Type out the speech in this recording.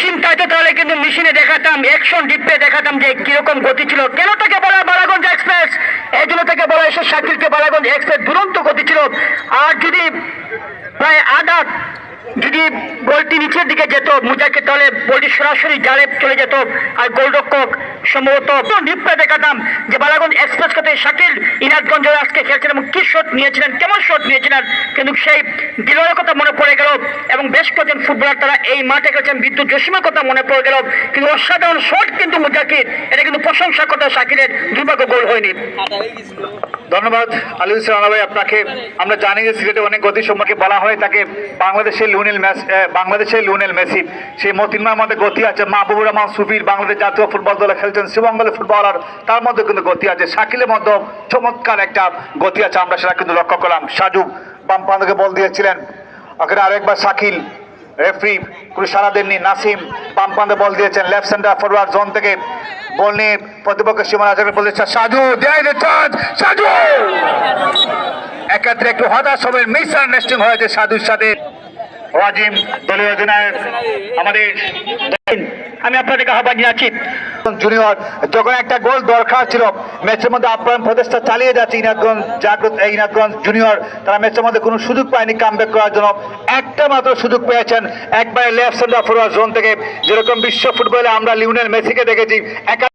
Machine থাকতো তাহলে কিন্তু মেশিনে দেখাতাম একশন ডিপে দেখাতাম যে কীরকম গতি ছিল। কেন তাকে বলা বালাগঞ্জ এক্সপ্রেস এই জন্য তাকে বলা এসে সাকিলকে বালাগঞ্জ এক্সপ্রেস দুরন্ত গতি ছিল। আর যদি প্রায় আধা, যদি বলটি নিচের দিকে যেত, মুজাকে তাহলে বলটি সরাসরি জালে চলে যেত। আর গোলরক্ষক সম্ভবত ডিপে দেখাতাম যে বালাগঞ্জ এক্সপ্রেস কথা শাকিল ইনাদগঞ্জ আজকে খেলছেন এবং কি শট নিয়েছিলেন, কেমন শট নিয়েছিলেন, কিন্তু সেই দিলের কথা মনে পড়ে গেল এবং বেশ কয়েকজন ফুটবলার তারা এই মাঠে খেলছেন। বিদ্যুৎ জসীমের কথা মনে পড়ে গেল, কিন্তু অসাধারণ শট কিন্তু মুজাকির, এটা কিন্তু প্রশংসা করতে শাকিলের দুর্ভাগ্য গোল হয়নি। ধন্যবাদ। আলী হোসেন ভাই, আপনাকে আমরা জানি যে সিলেটে অনেক গতি সম্পর্কে বলা হয়, তাকে বাংলাদেশের লুনেল বাংলাদেশের লুনেল মেসি। সেই মতিনমার মধ্যে গতি আছে মাহবুবুর রহমান সুফির বাংলাদেশ জাতীয় ফুটবল দলে খেলছেন, শিবঙ্গলের ফুটবলার, তার মধ্যে কিন্তু গতি আছে, শাকিলের মধ্যে চমৎকার একটা গতি আছে, আমরা সেটা কিন্তু লক্ষ্য করলাম। সাজু বাম প্রান্তকে বল দিয়েছিলেন। ওখানে আরেকবার শাকিল, রেফরি, কোনো সারা দেননি, নাসিম বাম প্রান্তে বল দিয়েছেন লেফট সেন্টার ফরওয়ার্ড জোন থেকে। বল নিয়ে প্রতিপক্ষের সীমানা প্রতিষ্ঠা সাজু, দেয় সাজু! একাত্রে একটু হতাশ হবে মিস হয়েছে সাধুর সাথে। ওয়াজিম, দলীয় অধিনায়ক, আমাদের আমি আপনাদেরকে আহ্বান জানাচ্ছি। জুনিয়র, যখন একটা গোল দরকার ছিল, ম্যাচের মধ্যে আপ্যায়ন প্রচেষ্টা চালিয়ে যাচ্ছে ইনাদগঞ্জ জাগ্রত ইনাদগঞ্জ জুনিয়র। তারা ম্যাচের মধ্যে কোনো সুযোগ পায়নি কামব্যাক করার জন্য। একটা মাত্র সুযোগ পেয়েছেন, একবারে লেফট সেন্টার ফরওয়ার্ড জোন থেকে। যেরকম বিশ্ব ফুটবলে আমরা লিওনেল মেসিকে দেখেছি, একা